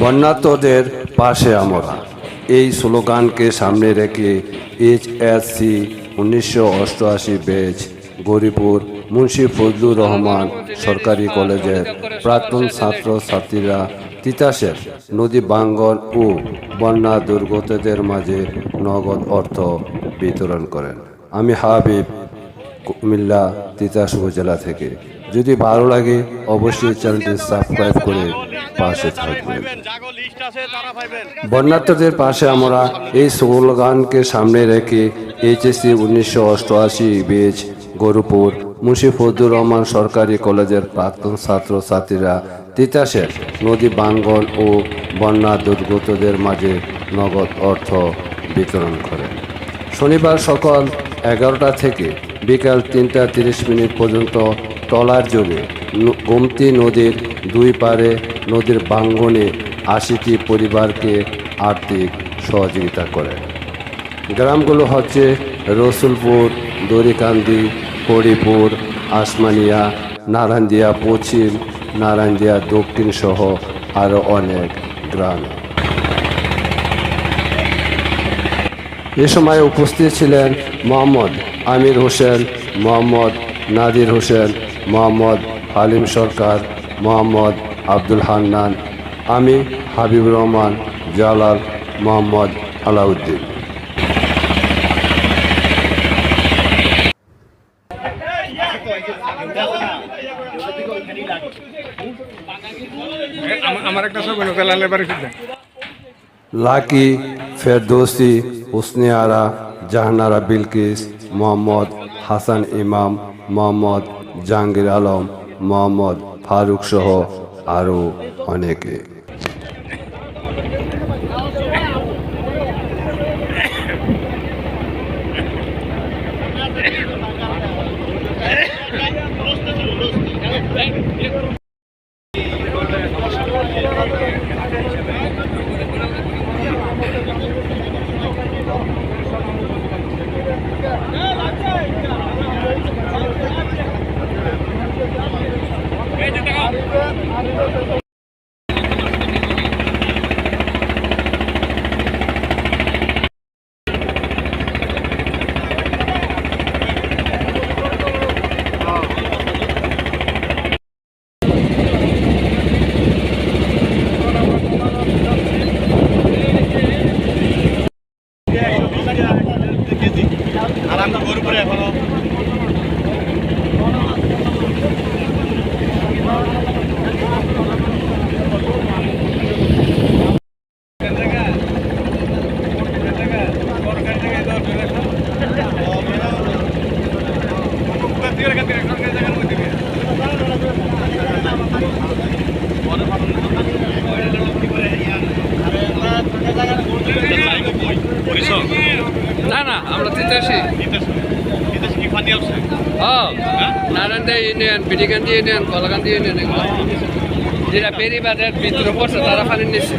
বন্যার্তদের পাশে আমরা। এই স্লোগানকে সামনে রেখে এইচ এস সি উনিশশো অষ্টআশি বেচ গরিপুর মুন্সি ফজলুর রহমান সরকারি কলেজের প্রাক্তন ছাত্র ছাত্রীরা তিতাসের নদী বাঙ্গন ও বন্যা দুর্গতদের মাঝে নগদ অর্থ বিতরণ করেন। আমি হাবিব, কুমিল্লা তিতাস উপজেলা থেকে। যদি ভালো লাগে, অবশ্যই চ্যানেলটি সাবস্ক্রাইব করে পাশে থাকবেন। বন্যার্থদের পাশে আমরা এই স্লোগানকে সামনে রেখে এইচএসসি উনিশশো অষ্টআশি বেজ গরুপুর ফজলুর রহমান সরকারি কলেজের প্রাক্তন ছাত্র ছাত্রীরা তিতাসের নদী বাঙ্গন ও বন্যা দুর্গতদের মাঝে নগদ অর্থ বিতরণ করেন। শনিবার সকাল এগারোটা থেকে বিকাল তিনটা তিরিশ মিনিট পর্যন্ত ট্রলার যোগে গোমতী নদীর দুই পারে নদীর বাঙ্গনে আশিটি পরিবারকে আর্থিক সহযোগিতা করে। গ্রামগুলো হচ্ছে রসুলপুর দরিকান্দি হরিপুর আসমানিয়া নারায়ণদিয়া পশ্চিম নারায়ণদিয়া দক্ষিণ সহ আরও অনেক গ্রাম। এ সময় উপস্থিত ছিলেন মোহাম্মদ আমির হোসেন, মোহাম্মদ নাদির হোসেন, মোহাম্মদ হালিম সরকার, মোহাম্মদ আব্দুল হান্নান, আমি হাবিব রহমান, জালাল মোহাম্মদ আলাউদ্দিন। আমার- একটা লাল এবারে ফিরবে লাকি ফেরদৌসি, হুসনে আরা, জাহানারা বিলকিস, মোহাম্মদ হাসান ইমাম, মোহাম্মদ জাহাঙ্গীর আলম, মোহাম্মদ ফারুক সহ আরও অনেকে। Narayanda union Bidikandi union Kalakandi union এগুলো। যেটা পেরিবারের ভিতরে পড়ছে তারা পানি নিচ্ছে।